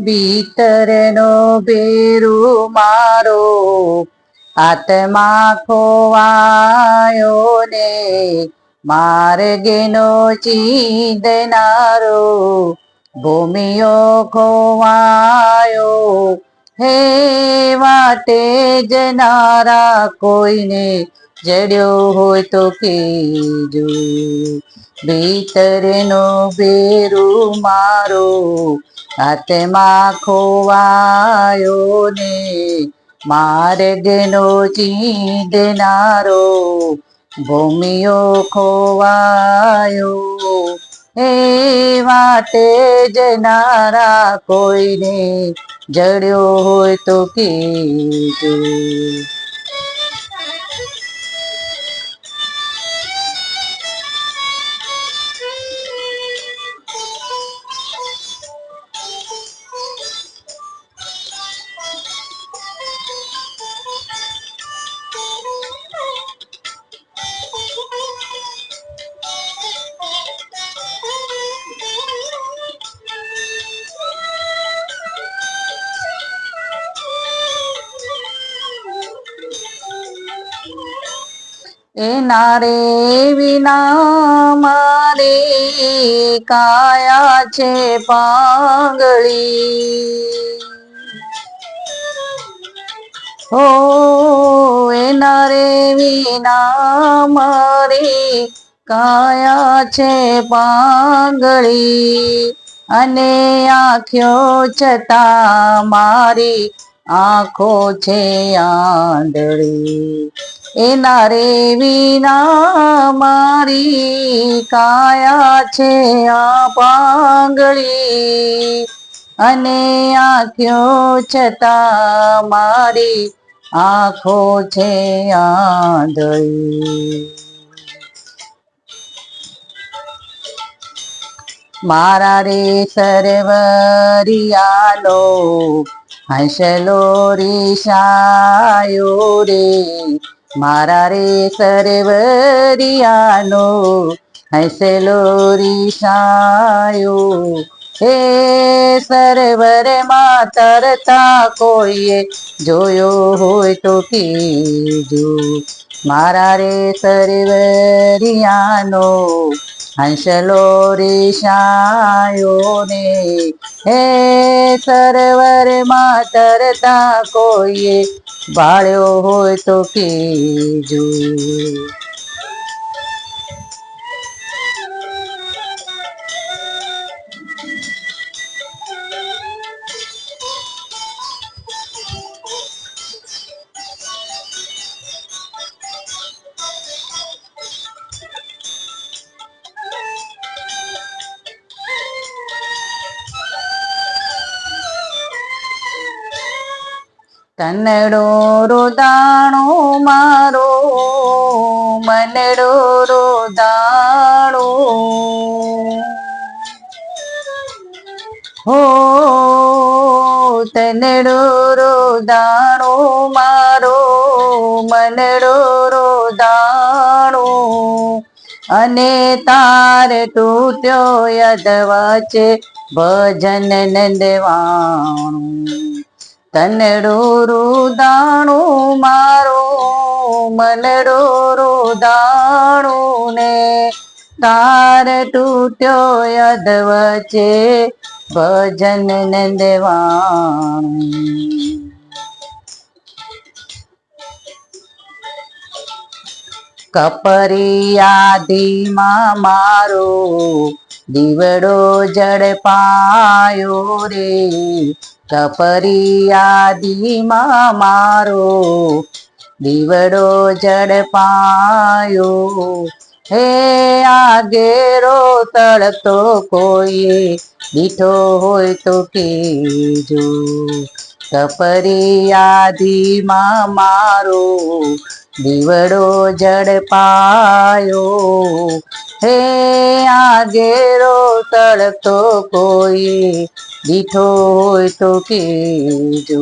ભીતરનો બેરુ મારો આત્મા ખોવાયો ને માર્ગનો ચીંદનારો ભૂમિયો ખોવાયો. હે વાટે જનારા કોઈને જડ્યો હોય તો કેજો ભીતરનો ભેરું મારો, હાથમાં ખોવાયો ને, માર્ગનો ચીંધનારો ભૂમિયો ખોવાયો. એ માટે જનારા કોઈને જડ્યો હોય તો કેજો એના રે વિના મારે કાયા છે પાંગળી. હો એના રે વિના મારી કાયા છે પાંગળી. અને આંખ્યો છતાં મારી આંખો છે આંધળી. એના રે વિના મારી કાયા છે આ પાંગળી. અને આંખ્યો છતાં મારી આંખો છે આંધળી. મારા રે સરવરિયાલો, હંસલો રીશાયો રે. મારા રે સરવરિયાનો હસેલો રીસાયો હે સરવરમાં તરતા કોઈએ જોયો હોય તો કીજો મારા રે સરવરિયાનો હંસલો રીશાયો ને હે સરોવરમાં તરતા કોઈએ બાળ્યો હોય તો કીજો તનડો રોદાણો મારો મનડો રોદાણો હો તનડો રોદાણો મારો મનડો રોદાણો અને તાર તૂટ્યો યદ વચ્ચે ભજન નંદવાણું તનડો દાણું મારો મનડો દાણું ને તાર તૂટ્યો યદ વચે ભજન નંદવાણું. કપરિયાદીમાં મારો દીવડો જડપાયો રે. કપરિયાદીમાં મારો. દીવડો જડપાયો હે આગેરો તળતો કોઈએ. દીઠો હોય તો કેજો. કપરિયાદીમાં મારો. દીવડો જડ પાયો હે આગેરો તળતો કોઈ દીઠો હોય તો કેજો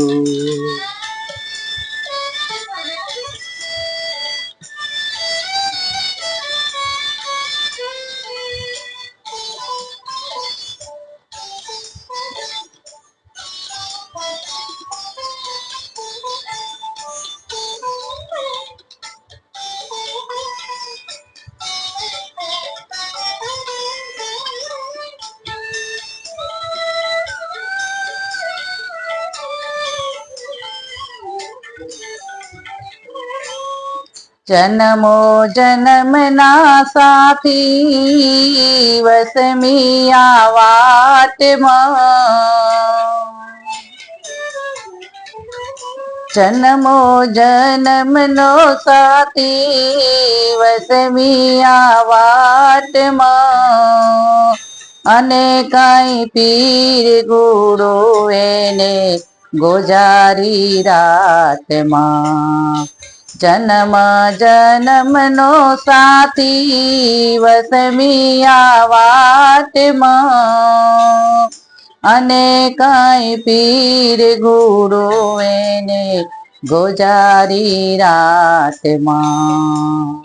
જન્મો જન્મના સાથી વસમી આ વાટમાં. જન્મો જન્મનો સાથી વસમી આ વાટમાં. અને કઈ પીર ગુડો એને ગોજારી રાતમાં. જન્મ, જન્મનો સાથી વસમી આ વાટમાં અને કઈ પીર ગુરુ એને ગોજારી રાતમાં.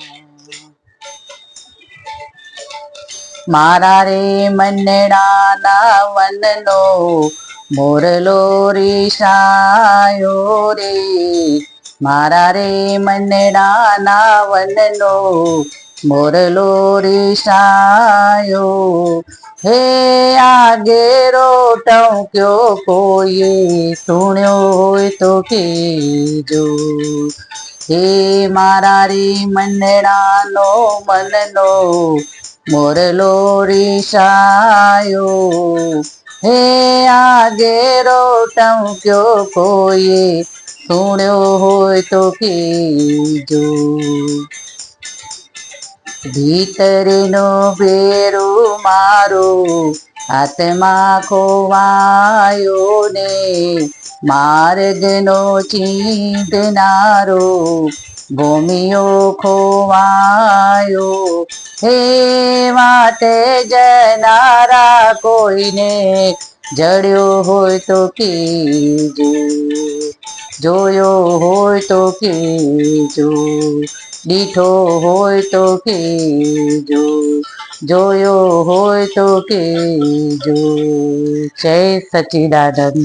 મારા રે મનડાના વનનો મોરલો રીશાયો રે. મારા રે મનડાના વનનો મોરલો રીસાયો. હે આગેરો, ટંક્યો કોઈએ સુણ્યો તો કેજો હે મારા રે મનડાનો મનનો મોરલો રીસાયો. હે આગેરો, ટંક્યો કોઈએ સુણ્યો હોય તો કીજો. ભીતરનો ભેરો મારો આત્મા ખોવાયો ને. માર્ગનો ચીંધનારો ભૂમિયો ખોવાયો. હે વાતે જનારા કોઈને જડ્યો હોય તો કીજો. જોયો હોય તો કીજો દીઠો હોય તો કીજો જોયો હોય તો કીજો જય સચિદાનંદ.